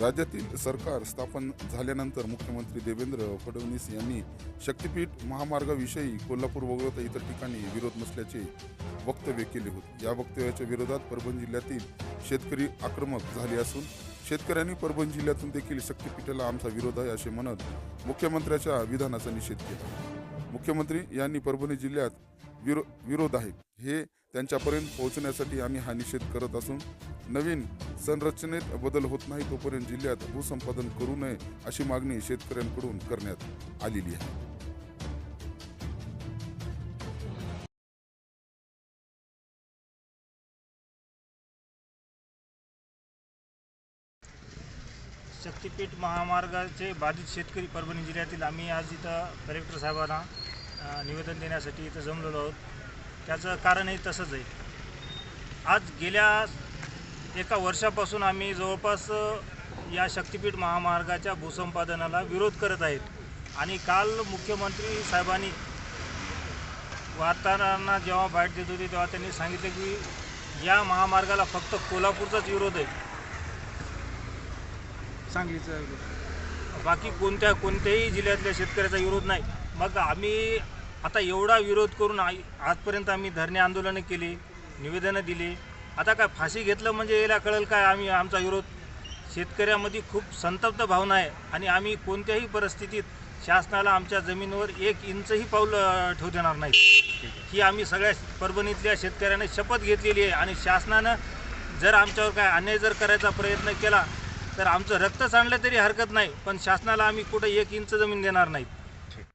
राज्यातील सरकार स्थापन झाल्यानंतर मुख्यमंत्री देवेंद्र फडणवीस यांनी शक्तीपीठ महामार्गाविषयी कोल्हापूर वगळता इतर ठिकाणी विरोध नसल्याचे वक्तव्य केले होते. या वक्तव्याच्या विरोधात परभणी जिल्ह्यातील शेतकरी आक्रमक झाले असून शेतकऱ्यांनी परभणी जिल्ह्यातून देखील शक्तीपीठाला आमचा विरोध आहे असे म्हणत मुख्यमंत्र्याच्या विधानाचा निषेध केला. मुख्यमंत्री यांनी परभणी जिल्ह्यात विरो विरोध आहे हे त्यांच्यापर्यंत पोहोचण्यासाठी आम्ही हा निषेध करत असून नवीन संरचनेत बदल होत नाही तोपर्यंत जिल्ह्यात भूसंपादन करू नये अशी मागणी शेतकऱ्यांकडून करण्यात आलेली आहे. शक्तीपीठ महामार्गाचे बाधित शेतकरी परभणी जिल्ह्यातील आम्ही आज इथं कलेक्टर साहेबांना निवेदन देण्यासाठी इथं जमलेलो आहोत. त्याचं कारणही तसंच आहे. आज गेल्या एका वर्षापासून आम्ही जवळपास या शक्तीपीठ महामार्गाच्या भूसंपादनाला विरोध करत आहेत. आणि काल मुख्यमंत्री साहेबांनी वार्ताहरांना जेव्हा बाईट देत होते तेव्हा त्यांनी सांगितलं की या महामार्गाला फक्त कोल्हापूरचाच विरोध आहे. सांगलीचा विरोध. बाकी कोणत्या कोणत्याही जिल्ह्यातल्या शेतकऱ्याचा विरोध नाही. मग आम्ही आता एवढा विरोध करून आ आजपर्यंत आम्ही धरणे आंदोलनं केली निवेदनं दिली. आता काय फाशी घेतलं म्हणजे याला कळेल काय? आम्ही आमचा विरोध शेतकऱ्यामध्ये खूप संतप्त भावना आहे आणि आम्ही कोणत्याही परिस्थितीत शासनाला आमच्या जमिनीवर एक इंचही पाऊल ठेवू देणार नाही. ही आम्ही सगळ्या परभणीतल्या शेतकऱ्याने शपथ घेतलेली आहे आणि शासनानं जर आमच्यावर काय अन्याय जर करायचा प्रयत्न केला तर आमचं रक्त सांडलं तरी हरकत नाही पण शासनाला आम्ही कुठं एक इंच जमीन देणार नाहीत.